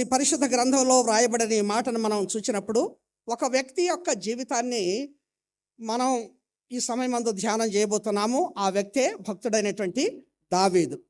మరి పరిశుద్ధ గ్రంథంలో వ్రాయబడిన ఈ మాటను మనం చూసినప్పుడు ఒక వ్యక్తి యొక్క జీవితాన్ని మనం ఈ సమయం అందు ధ్యానం చేయబోతున్నాము. ఆ వ్యక్తే భక్తుడైనటువంటి దావీదు.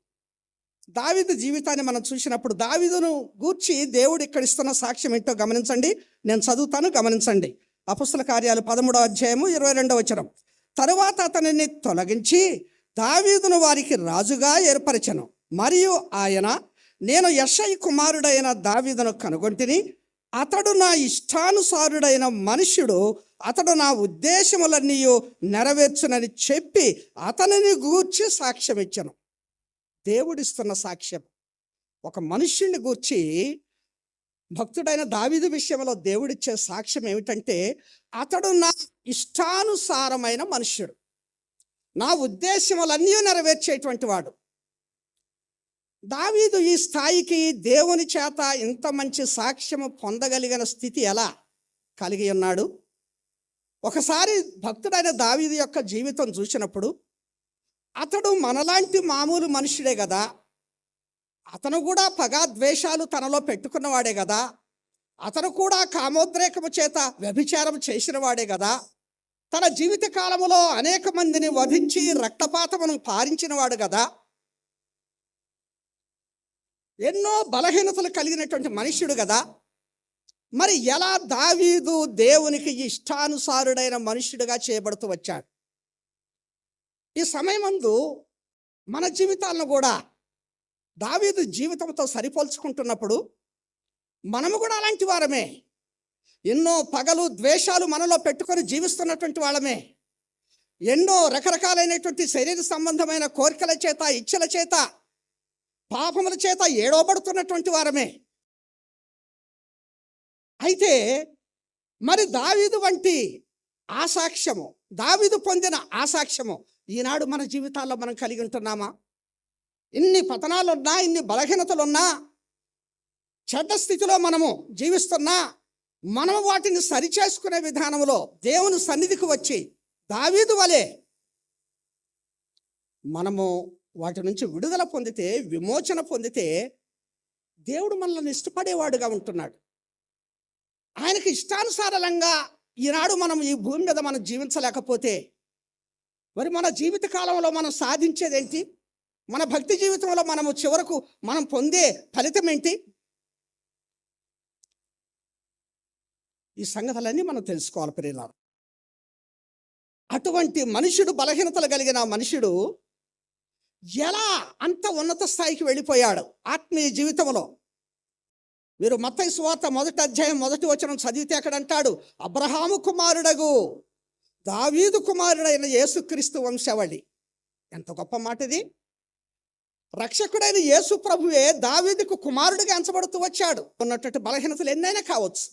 దావీదు జీవితాన్ని మనం చూసినప్పుడు దావీదును గూర్చి దేవుడు ఇక్కడ ఇస్తున్న సాక్ష్యం ఏంటో గమనించండి. నేను చదువుతాను గమనించండి. అపుస్తల కార్యాలు పదమూడవ అధ్యాయము ఇరవై రెండవ వచనం. తరువాత అతనిని తొలగించి దావీదును వారికి రాజుగా ఏర్పరచను. మరియు ఆయన నేను యషయ్ కుమారుడైన దావిదను కనుగొంటిని. అతడు నా ఇష్టానుసారుడైన మనుష్యుడు అతడు నా ఉద్దేశములన్నీ నెరవేర్చునని చెప్పి అతనిని గూర్చి సాక్ష్యం ఇచ్చను దేవుడిస్తున్న సాక్ష్యం. ఒక మనుష్యుని గూర్చి భక్తుడైన దావిదు విషయంలో దేవుడిచ్చే సాక్ష్యం ఏమిటంటే అతడు నా ఇష్టానుసారమైన మనుష్యుడు. నా ఉద్దేశములన్నీ నెరవేర్చేటువంటి వాడు. దావీదు ఈ స్థాయికి దేవుని చేత ఇంత మంచి సాక్ష్యము పొందగలిగిన స్థితి ఎలా కలిగి ఉన్నాడు? ఒకసారి భక్తుడైన దావీదు యొక్క జీవితం చూసినప్పుడు అతడు మనలాంటి మామూలు మనుషుడే కదా అతను కూడా పగా ద్వేషాలు తనలో పెట్టుకున్నవాడే కదా అతను కూడా కామోద్రేకము చేత వ్యభిచారం చేసినవాడే కదా తన జీవిత కాలములో అనేక మందిని వధించి రక్తపాతమును పారించినవాడు కదా ఎన్నో బలహీనతలు కలిగినటువంటి మనుష్యుడు కదా. మరి ఎలా దావీదు దేవునికి ఇష్టానుసారుడైన మనుష్యుడిగా చేయబడుతూ వచ్చాడు? ఈ సమయమందు మన జీవితాలను కూడా దావీదు జీవితంతో సరిపోల్చుకుంటున్నప్పుడు మనము కూడా అలాంటి వారమే. ఎన్నో పగలు ద్వేషాలు మనలో పెట్టుకొని జీవిస్తున్నటువంటి వాళ్ళమే. ఎన్నో రకరకాలైనటువంటి శరీర సంబంధమైన కోరికల చేత ఇచ్చల చేత పాపముల చేత ఏడవబడుతున్నటువంటి వారమే. అయితే మరి దావీదు వంటి ఆసాక్ష్యము దావీదు పొందిన ఆసాక్ష్యము ఈనాడు మన జీవితాల్లో మనం కలిగి ఉంటున్నామా? ఇన్ని పతనాలున్నా ఇన్ని బలహీనతలున్నా చెడ్డ స్థితిలో మనము జీవిస్తున్నా మనం వాటిని సరిచేసుకునే విధానంలో దేవుని సన్నిధికి వచ్చి దావీదు వలె మనము వాటి నుంచి విడుదల పొందితే విమోచన పొందితే దేవుడు మనల్ని ఇష్టపడేవాడుగా ఉంటున్నాడు. ఆయనకి ఇష్టానుసారంగా ఈనాడు మనం ఈ భూమి మీద మనం జీవించలేకపోతే మరి మన జీవిత కాలంలో మనం సాధించేదేంటి? మన భక్తి జీవితంలో మనము చివరకు మనం పొందే ఫలితం ఏంటి? ఈ సంగతులన్నీ మనం తెలుసుకోవాలి ప్రియులారు. అటువంటి మనుషుడు బలహీనతలు కలిగిన మనుషుడు ఎలా అంత ఉన్నత స్థాయికి వెళ్ళిపోయాడు ఆత్మీయ జీవితంలో? మీరు మత్తయి సువార్త మొదటి అధ్యాయం మొదటి వచనం చదివితే అక్కడ అంటాడు అబ్రహాము కుమారుడగు దావీదు కుమారుడైన యేసుక్రీస్తు వంశవళి. ఎంత గొప్ప మాట ఇది రక్షకుడైన యేసు ప్రభువే దావీదుకు కుమారుడిగా ఎంచబడుతూ వచ్చాడు. ఉన్నటువంటి బలహీనతలు ఎన్నైనా కావచ్చు.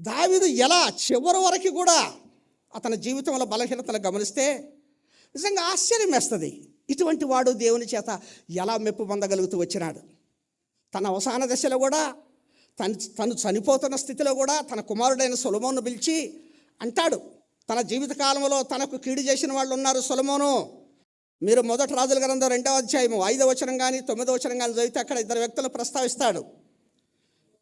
దావీదు ఎలా చివరి వరకు కూడా అతని జీవితంలో బలహీనతలు గమనిస్తే నిజంగా ఆశ్చర్యం వేస్తుంది. ఇటువంటి వాడు దేవుని చేత ఎలా మెప్పు పొందగలుగుతూ వచ్చినాడు? తన అవసాన దశలో కూడా తను తను చనిపోతున్న స్థితిలో కూడా తన కుమారుడైన సొలమోను పిలిచి అంటాడు. తన జీవిత కాలంలో తనకు కీడు చేసిన వాళ్ళు ఉన్నారు సొలమోను. మీరు మొదటి రాజుల గ్రంథం రెండవ అధ్యాయము ఐదవ వచనం కానీ తొమ్మిదవ వచనం కానీ చదివితే అక్కడ ఇద్దరు వ్యక్తులు ప్రస్తావిస్తాడు.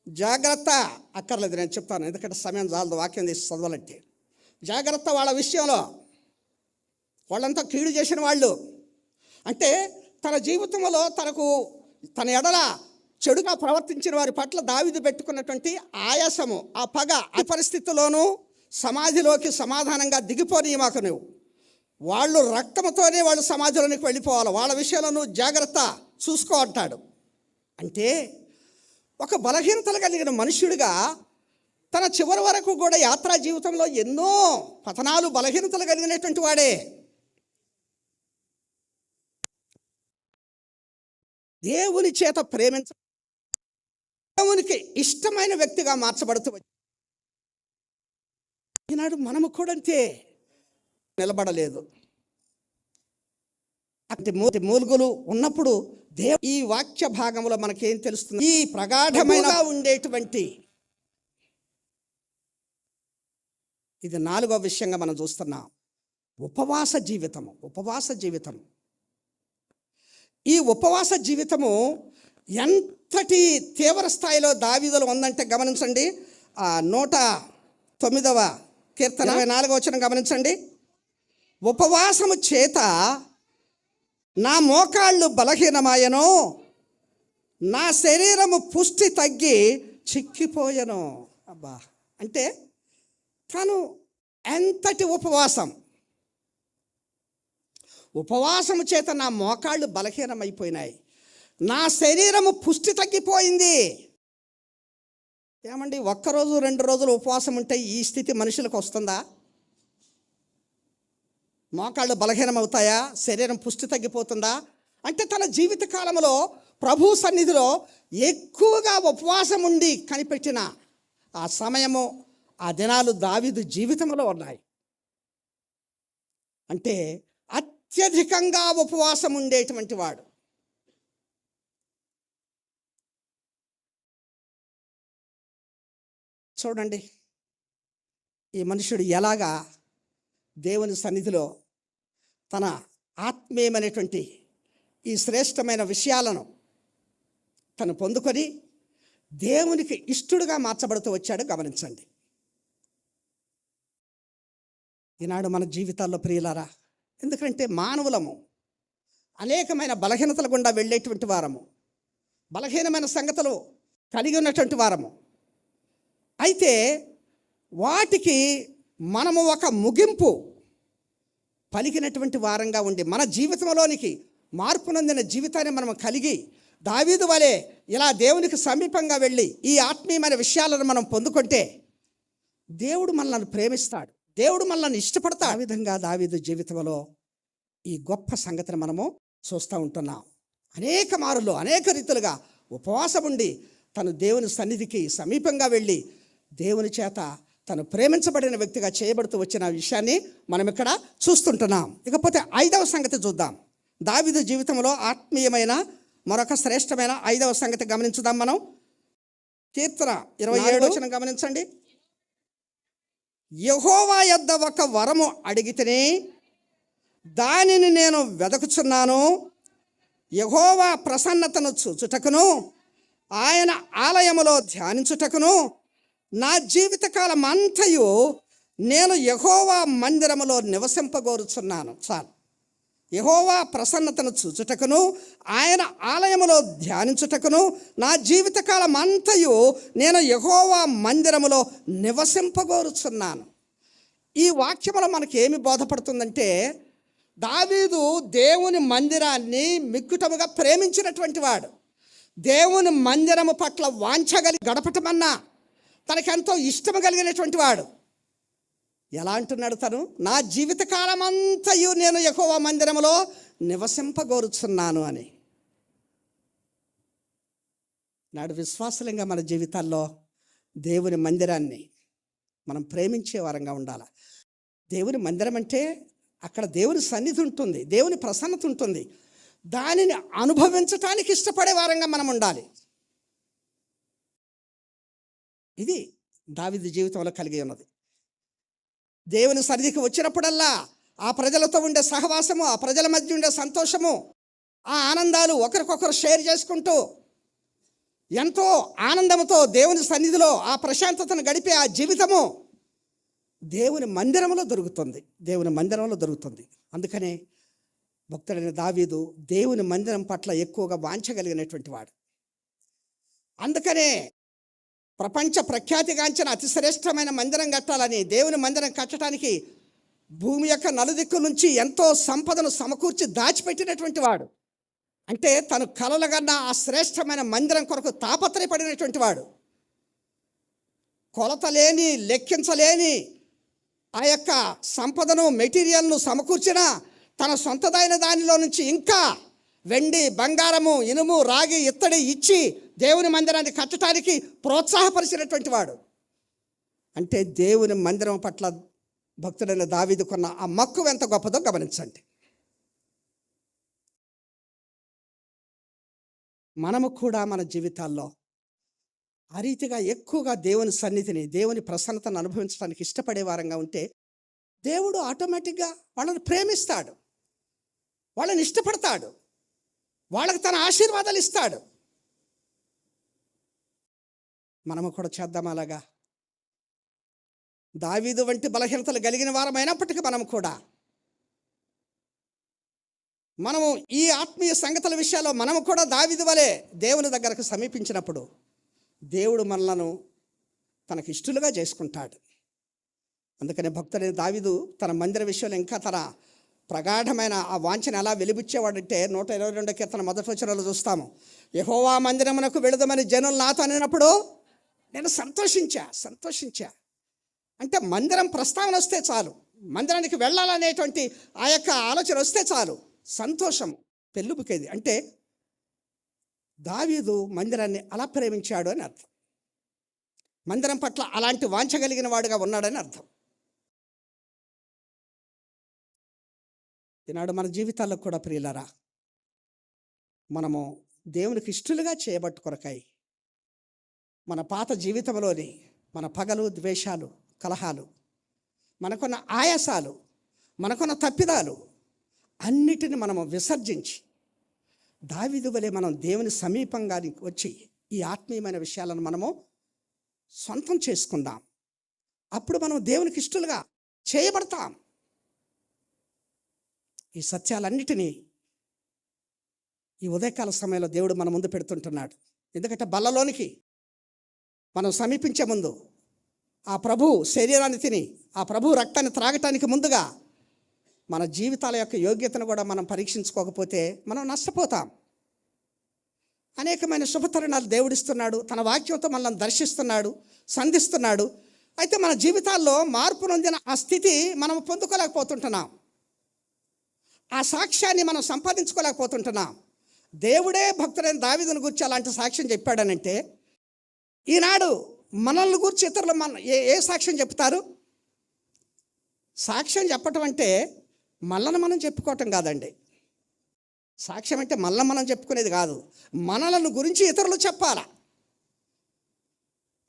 జాగ్రత్త అక్కర్లేదు నేను చెప్తాను. ఎందుకంటే సమయం చాలదు వాక్యం తీసి చదవాలంటే. జాగ్రత్త వాళ్ళ విషయంలో వాళ్ళంతా కీడు చేసిన వాళ్ళు. అంటే తన జీవితంలో తనకు తన ఎడల చెడుగా ప్రవర్తించిన వారి పట్ల దావిది పెట్టుకున్నటువంటి ఆయాసము ఆ పగ ఆ పరిస్థితిలోనూ సమాధిలోకి సమాధానంగా దిగిపోని మాకు నువ్వు. వాళ్ళు రక్తంతోనే వాళ్ళు సమాజంలోనికి వెళ్ళిపోవాలి. వాళ్ళ విషయంలో నువ్వు జాగ్రత్త చూసుకో అంటాడు. అంటే ఒక బలహీనతలు కలిగిన మనుష్యుడిగా తన చివరి వరకు కూడా యాత్రా జీవితంలో ఎన్నో పతనాలు బలహీనతలు కలిగినటువంటి వాడే. దేవుని చేత ప్రేమించ దేవునికి ఇష్టమైన వ్యక్తిగా మార్చబడుతూ ఈనాడు మనము కూడా అంతే నిలబడలేదు. అంటే మూలుగులు ఉన్నప్పుడు దేవు ఈ వాక్య భాగంలో మనకేం తెలుస్తుంది? ఈ ప్రగాఢమైన ఉండేటువంటి ఇది నాలుగో విషయంగా మనం చూస్తున్నాం. ఉపవాస జీవితము ఉపవాస జీవితం ఈ ఉపవాస జీవితము ఎంతటి తీవ్ర స్థాయిలో దావీదులు ఉందంటే గమనించండి. ఆ నూట తొమ్మిదవ కీర్తన ఇరవై నాలుగవ వచ్చిన గమనించండి. ఉపవాసము చేత నా మోకాళ్ళు బలహీనమాయను నా శరీరము పుష్టి తగ్గి చిక్కిపోయెను. అబ్బా! అంటే తను ఎంతటి ఉపవాసం? ఉపవాసము చేత నా మోకాళ్ళు బలహీనమైపోయినాయి. నా శరీరము పుష్టి తగ్గిపోయింది. ఏమండి ఒక్కరోజు రెండు రోజులు ఉపవాసం ఉంటే ఈ స్థితి మనుషులకు వస్తుందా? మోకాళ్ళు బలహీనమవుతాయా? శరీరం పుష్టి తగ్గిపోతుందా? అంటే తన జీవిత కాలంలో ప్రభు సన్నిధిలో ఎక్కువగా ఉపవాసం ఉండి కనిపెట్టిన ఆ సమయము ఆ దినాలు దావిదు జీవితంలో ఉన్నాయి. అంటే అత్యధికంగా ఉపవాసం ఉండేటువంటి వాడు. చూడండి ఈ మనుషుడు ఎలాగా దేవుని సన్నిధిలో తన ఆత్మీయమైనటువంటి ఈ శ్రేష్టమైన విషయాలను తను పొందుకొని దేవునికి ఇష్టడుగా మార్చబడుతూ వచ్చాడు గమనించండి. ఈనాడు మన జీవితాల్లో ప్రియులారా ఎందుకంటే మానవులము అనేకమైన బలహీనతల గుండా వెళ్ళేటువంటి వారము. బలహీనమైన సంగతులు కలిగి ఉన్నటువంటి వారము. అయితే వాటికి మనము ఒక ముగింపు పలికినటువంటి వారంగా ఉండి మన జీవితంలోనికి మార్పు నొందిన జీవితాన్ని మనం కలిగి దావీదు వలె ఇలా దేవునికి సమీపంగా వెళ్ళి ఈ ఆత్మీయమైన విషయాలను మనం పొందుకుంటే దేవుడు మనల్ని ప్రేమిస్తాడు. దేవుడు మనల్ని ఇష్టపడతాడు ఆ విధంగా దావీదు జీవితంలో ఈ గొప్ప సంగతిని మనము చూస్తూ ఉంటున్నాం. అనేక మారులు అనేక రీతులుగా ఉపవాసం ఉండి తను దేవుని సన్నిధికి సమీపంగా వెళ్ళి దేవుని చేత తను ప్రేమించబడిన వ్యక్తిగా చేయబడుతూ వచ్చిన విషయాన్ని మనం ఇక్కడ చూస్తుంటున్నాం. ఇకపోతే ఐదవ సంగతి చూద్దాం. దావిదు జీవితంలో ఆత్మీయమైన మరొక శ్రేష్టమైన ఐదవ సంగతి గమనించుదాం మనం. కీర్తన ఇరవై ఏడు వచ్చిన గమనించండి. యహోవా యొద్ద ఒక వరము అడిగితేనే దానిని నేను వెదకుచున్నాను. యహోవా ప్రసన్నతను చూచుటకును ఆయన ఆలయములో ధ్యానించుటకును నా జీవితకాలం అంతయు నేను యహోవా మందిరములో నివసింపగోరుచున్నాను. చాలు. యహోవా ప్రసన్నతను చూచుటకును ఆయన ఆలయములో ధ్యానించుటకును నా జీవితకాలం అంతయు నేను యహోవా మందిరములో నివసింపగోరుచున్నాను. ఈ వాక్యములో మనకేమి ఏమి బోధపడుతుందంటే దావీదు దేవుని మందిరాన్ని మిక్కుటముగా ప్రేమించినటువంటి వాడు. దేవుని మందిరము పట్ల వాంఛగలి గడపటమన్నా తనకెంతో ఇష్టము కలిగినటువంటి వాడు. ఎలా అంటున్నాడు తను? నా జీవితకాలం అంతయు నేను ఎక్కువ మందిరంలో నివసింపగోరుచున్నాను అని. నాడు విశ్వాసలంగా మన జీవితాల్లో దేవుని మందిరాన్ని మనం ప్రేమించే వారంగా ఉండాలి. దేవుని మందిరం అంటే అక్కడ దేవుని సన్నిధి ఉంటుంది దేవుని ప్రసన్నత ఉంటుంది. దానిని అనుభవించటానికి ఇష్టపడే వారంగా మనం ఉండాలి. ఇది దావిది జీవితంలో కలిగి ఉన్నది. దేవుని సన్నిధికి వచ్చినప్పుడల్లా ఆ ప్రజలతో ఉండే సహవాసము ఆ ప్రజల మధ్య ఉండే సంతోషము ఆ ఆనందాలు ఒకరికొకరు షేర్ చేసుకుంటూ ఎంతో ఆనందంతో దేవుని సన్నిధిలో ఆ ప్రశాంతతను గడిపే ఆ జీవితము దేవుని మందిరంలో దొరుకుతుంది. దేవుని మందిరంలో దొరుకుతుంది. అందుకనే భక్తుడైన దావీదు దేవుని మందిరం పట్ల ఎక్కువగా వాంచగలిగినటువంటి వాడు. అందుకనే ప్రపంచ ప్రఖ్యాతిగాంచిన అతి శ్రేష్టమైన మందిరం కట్టాలని దేవుని మందిరం కట్టడానికి భూమి యొక్క నలుదిక్కు నుంచి ఎంతో సంపదను సమకూర్చి దాచిపెట్టినటువంటి వాడు. అంటే తను కలలుగన్న ఆ శ్రేష్టమైన మందిరం కొరకు తాపత్రయపడినటువంటి వాడు. కొలత లేని లెక్కించలేని ఆ యొక్క సంపదను మెటీరియల్ను సమకూర్చిన తన సొంతదైన దానిలో నుంచి ఇంకా వెండి బంగారము ఇనుము రాగి ఇత్తడి ఇచ్చి దేవుని మందిరాన్ని కట్టడానికి ప్రోత్సాహపరిచినటువంటి వాడు. అంటే దేవుని మందిరం పట్ల భక్తుడైన దావీదుకున్న ఆ మక్కువ ఎంత గొప్పదో గమనించండి. మనము కూడా మన జీవితాల్లో ఆ రీతిగా ఎక్కువగా దేవుని సన్నిధిని దేవుని ప్రసన్నతను అనుభవించడానికి ఇష్టపడే వారంగా ఉంటే దేవుడు ఆటోమేటిక్గా వాళ్ళని ప్రేమిస్తాడు. వాళ్ళని ఇష్టపడతాడు. వాళ్ళకి తన ఆశీర్వాదాలు ఇస్తాడు. మనము కూడా చేద్దాం అలాగా. దావీదు వంటి బలహీనతలు కలిగిన వారమైనప్పటికీ మనం కూడా మనము ఈ ఆత్మీయ సంగతుల విషయాల్లో మనము కూడా దావీదు వలె దేవుని దగ్గరకు సమీపించినప్పుడు దేవుడు మనలను తనకు ఇష్టలుగా చేసుకుంటాడు. అందుకనే భక్తుడైన దావీదు తన మందిర విషయంలో ఇంకా తన ప్రగాఢమైన ఆ వాంఛన ఎలా వెలిబుచ్చేవాడంటే నూట ఇరవై రెండు కీర్తన మొదటి వచ్చిన చూస్తాము. యహోవా మందిరమునకు వెళదమని జనులు నాతో అనినప్పుడు నేను సంతోషించా సంతోషించా. అంటే మందిరం ప్రస్తావన వస్తే చాలు. మందిరానికి వెళ్ళాలనేటువంటి ఆ యొక్క ఆలోచన వస్తే చాలు. సంతోషం పెళ్ళుబుకేది. అంటే దావీదు మందిరాన్ని అలా ప్రేమించాడు అని అర్థం. మందిరం పట్ల అలాంటి వాంఛ కలిగిన వాడుగా ఉన్నాడని అర్థం. ఈనాడు మన జీవితాల్లో కూడా ప్రియులరా మనము దేవునికి ఇష్టలుగా చేయబట్టు కొరకాయి మన పాత జీవితంలోని మన పగలు ద్వేషాలు కలహాలు మనకున్న ఆయాసాలు మనకున్న తప్పిదాలు అన్నిటిని మనము విసర్జించి దావిదు వలె మనం దేవుని సమీపంగా వచ్చి ఈ ఆత్మీయమైన విషయాలను మనము సొంతం చేసుకుందాం. అప్పుడు మనం దేవునికి ఇష్టలుగా చేయబడతాం. ఈ సత్యాలన్నిటినీ ఈ ఉదయకాల సమయంలో దేవుడు మన ముందు పెడుతుంటున్నాడు. ఎందుకంటే బల్లలోనికి మనం సమీపించే ముందు ఆ ప్రభు శరీరాన్ని తిని ఆ ప్రభు రక్తాన్ని త్రాగటానికి ముందుగా మన జీవితాల యొక్క యోగ్యతను కూడా మనం పరీక్షించుకోకపోతే మనం నష్టపోతాం. అనేకమైన శుభతరుణాలు దేవుడిస్తున్నాడు తన వాక్యంతో మనల్ని దర్శిస్తున్నాడు సంధిస్తున్నాడు. అయితే మన జీవితాల్లో మార్పు నొందిన ఆ స్థితి మనం పొందుకోలేకపోతుంటున్నాం. ఆ సాక్ష్యాన్ని మనం సంపాదించుకోలేకపోతుంటున్నాం. దేవుడే భక్తుడైన దావిదను గురించి అలాంటి సాక్ష్యం చెప్పాడనంటే ఈనాడు మనల్ని గురించి ఇతరులు మన ఏ ఏ సాక్ష్యం చెప్తారు? సాక్ష్యం చెప్పటం అంటే మనల్ని మనం చెప్పుకోవటం కాదండి. సాక్ష్యం అంటే మళ్ళీ మనం చెప్పుకునేది కాదు. మనలను గురించి ఇతరులు చెప్పాలా.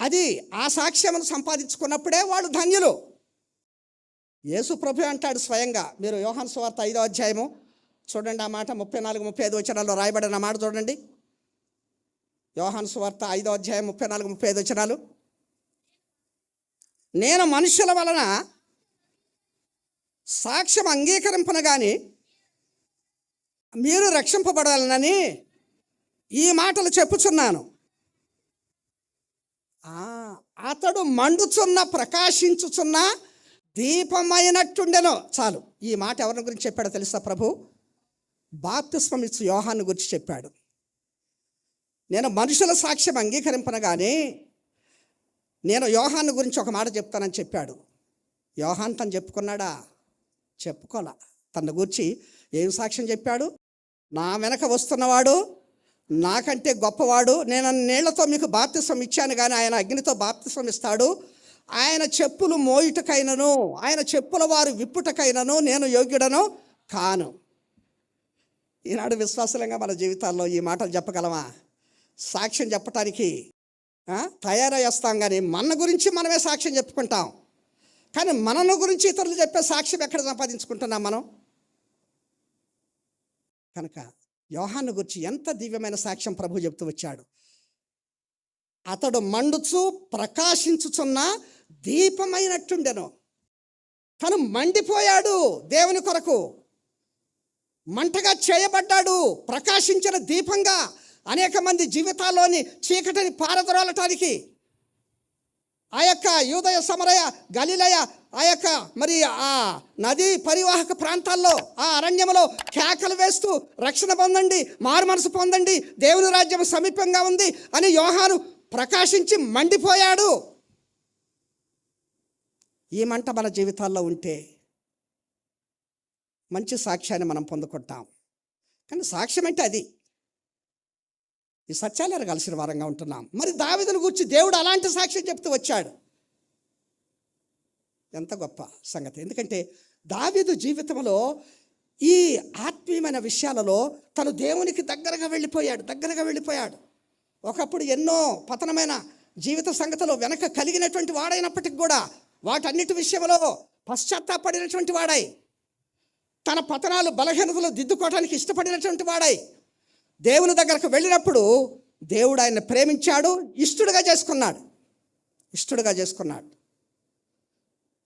అది ఆ సాక్ష్యమును సంపాదించుకున్నప్పుడే వాళ్ళు ధన్యులు. యేసు ప్రభు అంటాడు స్వయంగా మీరు యోహాన్ సువార్త ఐదో అధ్యాయము చూడండి ఆ మాట ముప్పై నాలుగు ముప్పై ఐదు వచనాల్లో రాయబడిన మాట చూడండి. యోహాను సువార్త ఐదో అధ్యాయం ముప్పై నాలుగు ముప్పై ఐదు వచనాలు. నేను మనుషుల వలన సాక్ష్యం అంగీకరింపను కానీ మీరు రక్షింపబడాలనని ఈ మాటలు చెప్పుచున్నాను. అతడు మండుచున్న ప్రకాశించుచున్న దీపమైనట్టుండెను. చాలు ఈ మాట ఎవరిని గురించి చెప్పాడో తెలుసా ప్రభు? బాప్తిస్మం యోహాన్ని గురించి చెప్పాడు. నేను మనుషుల సాక్ష్యం అంగీకరింపనగానే నేను యోహాన్ గురించి ఒక మాట చెప్తానని చెప్పాడు. యోహాన్ తను చెప్పుకున్నాడా? చెప్పుకోలా. తన గురించి ఏం సాక్ష్యం చెప్పాడు? నా వెనక వస్తున్నవాడు నాకంటే గొప్పవాడు నేను నీళ్ళతో మీకు బాప్తిసం ఇచ్చాను కానీ ఆయన అగ్నితో బాప్తిసం ఇస్తాడు. ఆయన చెప్పులు మోయుటకైనను ఆయన చెప్పుల వారు విప్పుటకైనను నేను యోగ్యుడను కాను. ఈనాడు విశ్వాసంగా మన జీవితాల్లో ఈ మాటలు చెప్పగలమా? సాక్ష్యం చెప్పటానికి ఆ, తయారయ్యేస్తాం కానీ మన గురించి మనమే సాక్ష్యం చెప్పుకుంటాం. కానీ మనను గురించి ఇతరులు చెప్పే సాక్ష్యం ఎక్కడ సంపాదించుకుంటున్నాం మనం? కనుక యోహాను గురించి ఎంత దివ్యమైన సాక్ష్యం ప్రభు చెప్తూ వచ్చాడు. అతడు మండుచు ప్రకాశించుచున్న దీపమైనట్టుండెను. తను మండిపోయాడు దేవుని కొరకు. మంటగా చేయబడ్డాడు ప్రకాశించిన దీపంగా. అనేక మంది జీవితాల్లోని చీకటిని పారదొరలటానికి ఆ యొక్క యూదయ సమరయ గలిలయ ఆ యొక్క మరి ఆ నదీ పరివాహక ప్రాంతాల్లో ఆ అరణ్యంలో కేకలు వేస్తూ రక్షణ పొందండి మారు మనసు పొందండి దేవుని రాజ్యం సమీపంగా ఉంది అని యోహాను ప్రకాశించి మండిపోయాడు. ఈ మంట మన జీవితాల్లో ఉంటే మంచి సాక్ష్యాన్ని మనం పొందుకుంటాం. కానీ సాక్ష్యం అంటే అది. ఈ సత్యాలు ఎరగాల్సిన వారంగా ఉంటున్నాం. మరి దావిదను గురించి దేవుడు అలాంటి సాక్ష్యం చెప్తూ వచ్చాడు. ఎంత గొప్ప సంగతి. ఎందుకంటే దావీదు జీవితంలో ఈ ఆత్మీయమైన విషయాలలో తను దేవునికి దగ్గరగా వెళ్ళిపోయాడు దగ్గరగా వెళ్ళిపోయాడు. ఒకప్పుడు ఎన్నో పతనమైన జీవిత సంగతిలో వెనక కలిగినటువంటి వాడైనప్పటికి కూడా వాటన్నిటి విషయంలో పశ్చాత్తాపడినటువంటి వాడై తన పతనాలు బలహీనతలు దిద్దుకోవడానికి ఇష్టపడినటువంటి వాడై దేవుని దగ్గరకు వెళ్ళినప్పుడు దేవుడు ఆయన ప్రేమించాడు ఇష్టడుగా చేసుకున్నాడు. ఇష్టడుగా చేసుకున్నాడు.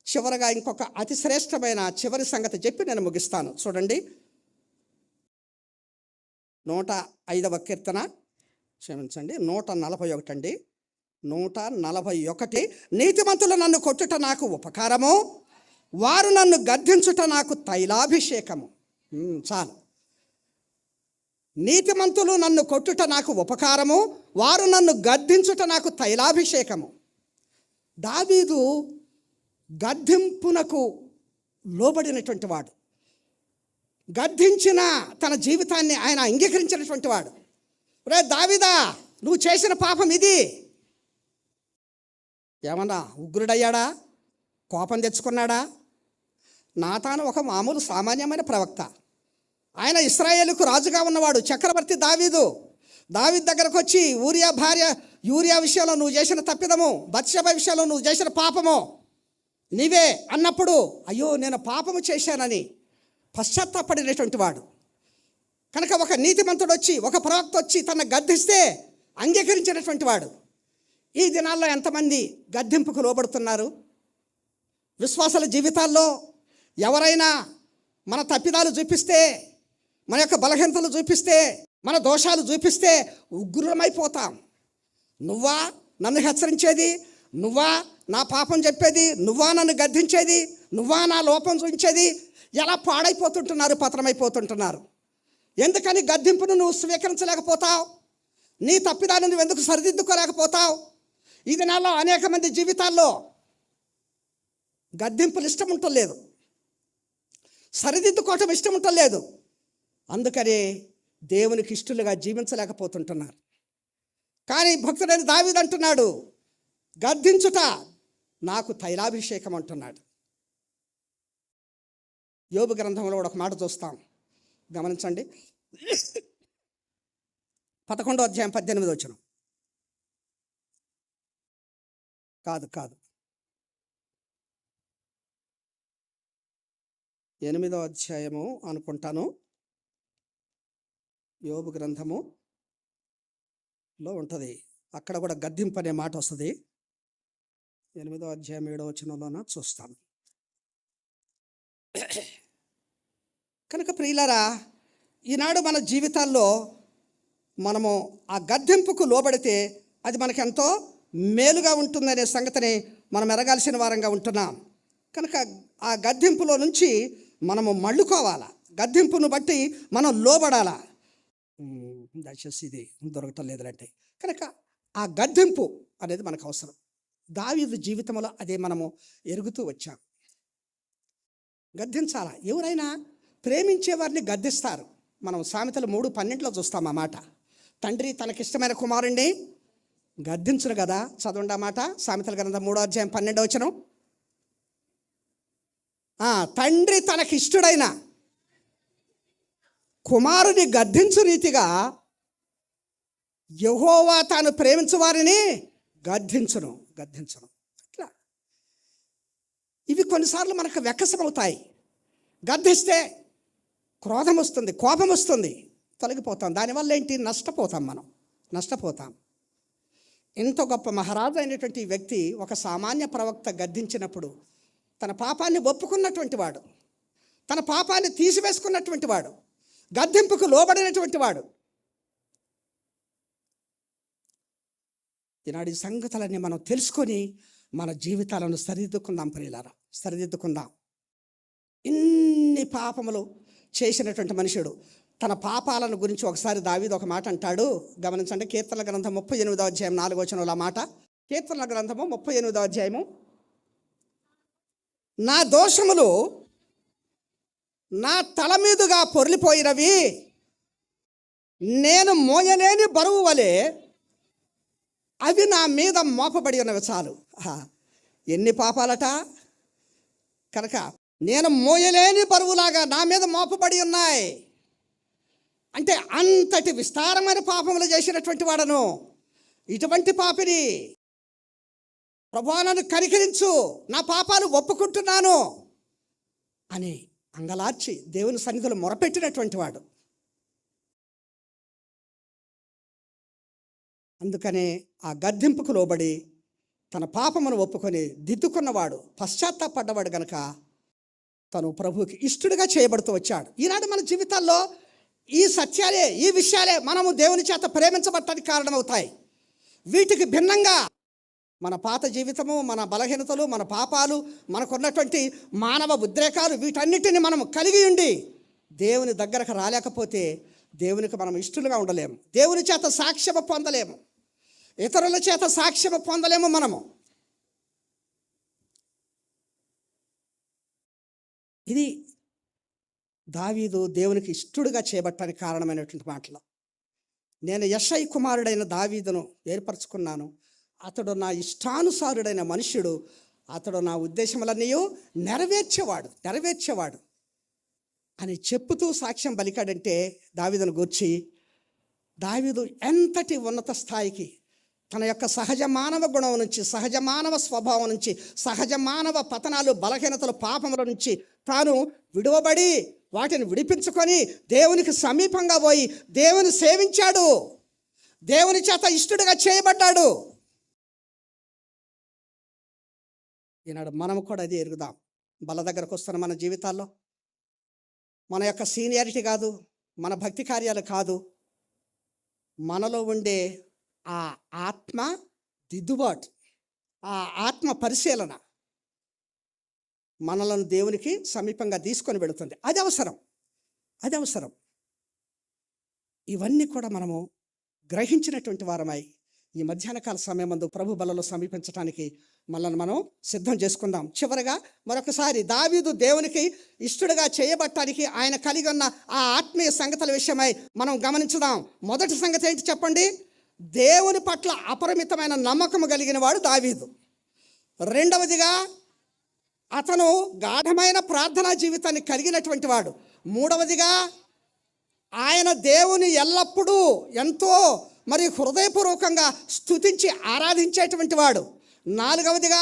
చివరగా ఇంకొక అతి శ్రేష్టమైన చివరి సంగతి చెప్పి నేను ముగిస్తాను. చూడండి. నూట ఐదవ కీర్తన. క్షమించండి. నూట నలభై ఒకటి అండి. నూట నలభై ఒకటి. నీతిమంతులు నన్ను కొట్టుట నాకు ఉపకారము. వారు నన్ను గద్దించుట నాకు తైలాభిషేకము. చాలు. నీతిమంతులు నన్ను కొట్టుట నాకు ఉపకారము వారు నన్ను గద్దించుట నాకు తైలాభిషేకము. దావీదు గద్దింపునకు లోబడినటువంటి వాడు. గద్దించిన తన జీవితాన్ని ఆయన అంగీకరించినటువంటి వాడు. రే దావిదా నువ్వు చేసిన పాపం ఇది. ఏమన్నా ఉగ్రుడయ్యాడా? కోపం తెచ్చుకున్నాడా? నాతాను ఒక మామూలు సామాన్యమైన ప్రవక్త. ఆయన ఇస్రాయేల్కు రాజుగా ఉన్నవాడు చక్రవర్తి దావీదు. దావీద్ దగ్గరకు వచ్చి ఊరియా భార్య యూరియా విషయంలో నువ్వు చేసిన తప్పిదము బత్షబ విషయంలో నువ్వు చేసిన పాపము నీవే అన్నప్పుడు అయ్యో నేను పాపము చేశానని పశ్చాత్తాపడినటువంటి వాడు. కనుక ఒక నీతిమంతుడు వచ్చి ఒక ప్రవక్త వచ్చి తన గద్దిస్తే అంగీకరించినటువంటి వాడు. ఈ దినాల్లో ఎంతమంది గద్దెంపుకు లోబడుతున్నారు? విశ్వాసాల జీవితాల్లో ఎవరైనా మన తప్పిదాలు చూపిస్తే మన యొక్క బలహీనతలు చూపిస్తే మన దోషాలు చూపిస్తే ఉగ్రమైపోతాం. నువ్వా నన్ను హెచ్చరించేది? నువ్వా నా పాపం చెప్పేది? నువ్వా నన్ను గద్దించేది? నువ్వా నా లోపం చూపించేది? ఎలా పాడైపోతుంటున్నారు పతనమైపోతుంటున్నారు? ఎందుకని గద్దింపును నువ్వు స్వీకరించలేకపోతావు? నీ తప్పిదాన్ని నువ్వు ఎందుకు సరిదిద్దుకోలేకపోతావు? ఈ దినాల్లో అనేక మంది జీవితాల్లో గద్దింపులు ఇష్టం ఉండలేదు సరిదిద్దుకోవటం ఇష్టం ఉండలేదు అందుకనే దేవునికి ఇష్టలుగా జీవించలేకపోతుంటున్నారు. కానీ భక్తుడైన దావిది అంటున్నాడు గద్దించుట నాకు తైలాభిషేకం అంటున్నాడు. యోగ గ్రంథంలో కూడా ఒక మాట చూస్తాం. గమనించండి. పదకొండో అధ్యాయం పద్దెనిమిది వచ్చిన కాదు కాదు. ఎనిమిదో అధ్యాయము అనుకుంటాను. యోబు గ్రంథము లో ఉంటుంది. అక్కడ కూడా గద్దింపు అనే మాట వస్తుంది. ఎనిమిదో అధ్యాయం ఏడో వచనంలోన చూస్తాం కనుక ప్రియులరా ఈనాడు మన జీవితాల్లో మనము ఆ గద్దెంపుకు లోబడితే అది మనకెంతో మేలుగా ఉంటుందనే సంగతిని మనం ఎరగాల్సిన వారంగా ఉంటున్నాం. కనుక ఆ గద్దెంపులో నుంచి మనము మళ్ళుకోవాలా? గద్దెంపును బట్టి మనం లోబడాలా? దయచేసి ఇది దొరకటం లేదంటే కనుక ఆ గద్దెంపు అనేది మనకు అవసరం దావీదు జీవితంలో అదే మనము ఎరుగుతూ వచ్చాం. గద్దించాలా? ఎవరైనా ప్రేమించే వారిని గద్దిస్తారు. మనం సామెతలు మూడు పన్నెండులో చూస్తాం ఆ మాట. తండ్రి తనకిష్టమైన కుమారుణ్ణి గద్దించరు కదా చదవండి ఆ మాట. సామెతల గ్రంథం మూడో అధ్యాయం పన్నెండో వచ్చను తండ్రి తనకిష్టుడైన కుమారుని గద్దించు రీతిగా యహోవా తాను ప్రేమించు వారిని గద్దించను గద్దించును. అట్లా. ఇవి కొన్నిసార్లు మనకు వెక్కసమవుతాయి గద్దిస్తే క్రోధం వస్తుంది కోపం వస్తుంది తొలగిపోతాం. దానివల్ల ఏంటి? నష్టపోతాం మనం నష్టపోతాం. ఇంత గొప్ప మహారాజు అయినటువంటి వ్యక్తి ఒక సామాన్య ప్రవక్త గద్దించినప్పుడు తన పాపాన్ని ఒప్పుకున్నటువంటి వాడు తన పాపాన్ని తీసివేసుకున్నటువంటి వాడు గద్దెంపుకు లోబడినటువంటి వాడు. ఈనాడు ఈ సంగతులన్నీ మనం తెలుసుకొని మన జీవితాలను సరిదిద్దుకుందాం ప్రియులారా సరిదిద్దుకుందాం. ఇన్ని పాపములు చేసినటువంటి మనుషుడు తన పాపాలను గురించి ఒకసారి దావీదు ఒక మాట అంటాడు. గమనించండి కీర్తన గ్రంథం ముప్పై ఎనిమిదో అధ్యాయం నాలుగో వచనంలో మాట. కీర్తన గ్రంథము ముప్పై ఎనిమిదో అధ్యాయము. నా దోషములు నా తల మీదుగా పొర్లిపోయినవి నేను మోయలేని బరువు వలె అవి నా మీద మోపబడి ఉన్నవి చాలు. ఆహా, ఎన్ని పాపాలట. కనుక నేను మోయలేని బరువులాగా నా మీద మోపబడి ఉన్నాయి. అంటే అంతటి విస్తారమైన పాపములు చేసినటువంటి వాడను. ఇటువంటి పాపిని ప్రభా నన్ను కనికరించు. నా పాపాలు ఒప్పుకుంటున్నాను. అని అంగలార్చి దేవుని సన్నిధిలో మొరపెట్టినటువంటి వాడు. అందుకనే ఆ గద్దెంపుకు లోబడి తన పాపమును ఒప్పుకొని దిద్దుకున్నవాడు పశ్చాత్తాపడ్డవాడు గనక తను ప్రభువుకి ఇష్టడుగా చేయబడుతూ వచ్చాడు. ఈనాడు మన జీవితాల్లో ఈ సత్యాలే ఈ విషయాలే మనము దేవుని చేత ప్రేమించబడటానికి కారణమవుతాయి. వీటికి భిన్నంగా మన పాత జీవితము మన బలహీనతలు మన పాపాలు మనకున్నటువంటి మానవ ఉద్రేకాలు వీటన్నిటిని మనం కలిగి ఉండి దేవుని దగ్గరకు రాలేకపోతే దేవునికి మనం ఇష్టలుగా ఉండలేము. దేవుని చేత సాక్ష్యము పొందలేము. ఇతరుల చేత సాక్ష్యము పొందలేము మనము. ఇది దావీదు దేవునికి ఇష్టడుగా చేయబట్టడానికి కారణమైనటువంటి మాటలు. నేను యశై కుమారుడైన దావీదును ఏర్పరచుకున్నాను. అతడు నా ఇష్టానుసారుడైన మనుష్యుడు. అతడు నా ఉద్దేశములన్నీ నెరవేర్చేవాడు నెరవేర్చేవాడు. అని చెప్పుతూ సాక్ష్యం పలికాడంటే దావిదను గూర్చి దావీదు ఎంతటి ఉన్నత స్థాయికి తన యొక్క సహజ మానవ గుణం నుంచి సహజ మానవ స్వభావం నుంచి సహజ మానవ పతనాలు బలహీనతలు పాపముల నుంచి తాను విడువబడి వాటిని విడిపించుకొని దేవునికి సమీపంగా పోయి దేవుని సేవించాడు. దేవుని చేత ఇష్టడుగా చేయబడ్డాడు. ఈనాడు మనము కూడా అది ఎరుగుదాం. బల దగ్గరకు వస్తున్న మన జీవితాల్లో. మన యొక్క సీనియారిటీ కాదు మన భక్తి కార్యాలు కాదు. మనలో ఉండే ఆ ఆత్మ దిద్దుబాటు ఆ ఆత్మ పరిశీలన మనలను దేవునికి సమీపంగా తీసుకొని వెళుతుంది. అది అవసరం. అది అవసరం. ఇవన్నీ కూడా మనము గ్రహించినటువంటి వారమై ఈ మధ్యాహ్న కాల సమయం మందు ప్రభు బలలో సమీపించడానికి మనల్ని మనం సిద్ధం చేసుకుందాం. చివరగా మరొకసారి దావీదు దేవునికి ఇష్టడుగా చేయబట్టడానికి ఆయన కలిగి ఉన్న ఆ ఆత్మీయ సంగతుల విషయమై మనం గమనించుదాం. మొదటి సంగతి ఏంటి చెప్పండి? దేవుని పట్ల అపరిమితమైన నమ్మకం కలిగిన వాడు దావీదు. రెండవదిగా అతను గాఢమైన ప్రార్థనా జీవితాన్ని కలిగినటువంటి వాడు. మూడవదిగా ఆయన దేవుని ఎల్లప్పుడూ ఎంతో మరి హృదయపూర్వకంగా స్థుతించి ఆరాధించేటువంటి వాడు. నాలుగవదిగా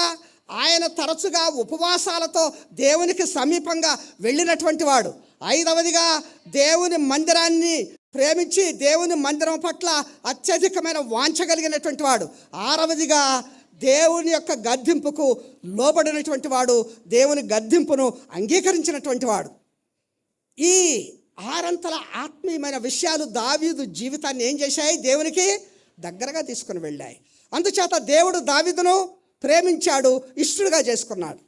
ఆయన తరచుగా ఉపవాసాలతో దేవునికి సమీపంగా వెళ్ళినటువంటి వాడు. ఐదవదిగా దేవుని మందిరాన్ని ప్రేమించి దేవుని మందిరం పట్ల అత్యధికమైన వాంఛ కలిగినటువంటి వాడు. ఆరవదిగా దేవుని యొక్క గద్దింపుకు లోబడినటువంటి వాడు దేవుని గద్దింపును అంగీకరించినటువంటి వాడు. ఈ ఆరంతల ఆత్మీయమైన విషయాలు దావీదు జీవితాన్ని ఏం చేశాయి? దేవునికి దగ్గరగా తీసుకుని వెళ్ళాయి. అందుచేత దేవుడు దావీదును ప్రేమించాడు ఇష్టడుగా చేసుకున్నాడు.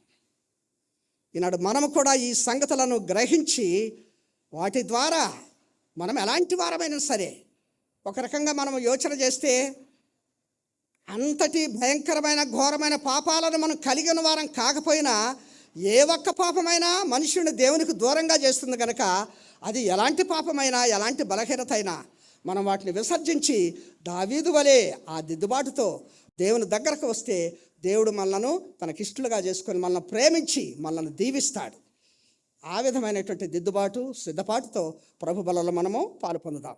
ఈనాడు మనము కూడా ఈ సంగతులను గ్రహించి వాటి ద్వారా మనం ఎలాంటి వారమైనా సరే ఒక రకంగా మనం యోచన చేస్తే అంతటి భయంకరమైన ఘోరమైన పాపాలను మనం కలిగి ఉన్న వారం కాకపోయినా ఏ ఒక్క పాపమైనా మనుషుని దేవునికి దూరంగా చేస్తుంది కనుక అది ఎలాంటి పాపమైనా ఎలాంటి బలహీనత అయినా మనం వాటిని విసర్జించి దావీదు వలె ఆ దిద్దుబాటుతో దేవుని దగ్గరకు వస్తే దేవుడు మనలను తనకిష్టలుగా చేసుకొని మనల్ని ప్రేమించి మనల్ని దీవిస్తాడు. ఆ విధమైనటువంటి దిద్దుబాటు సిద్ధపాటుతో ప్రభు బలలో మనము పాలు పొందుదాం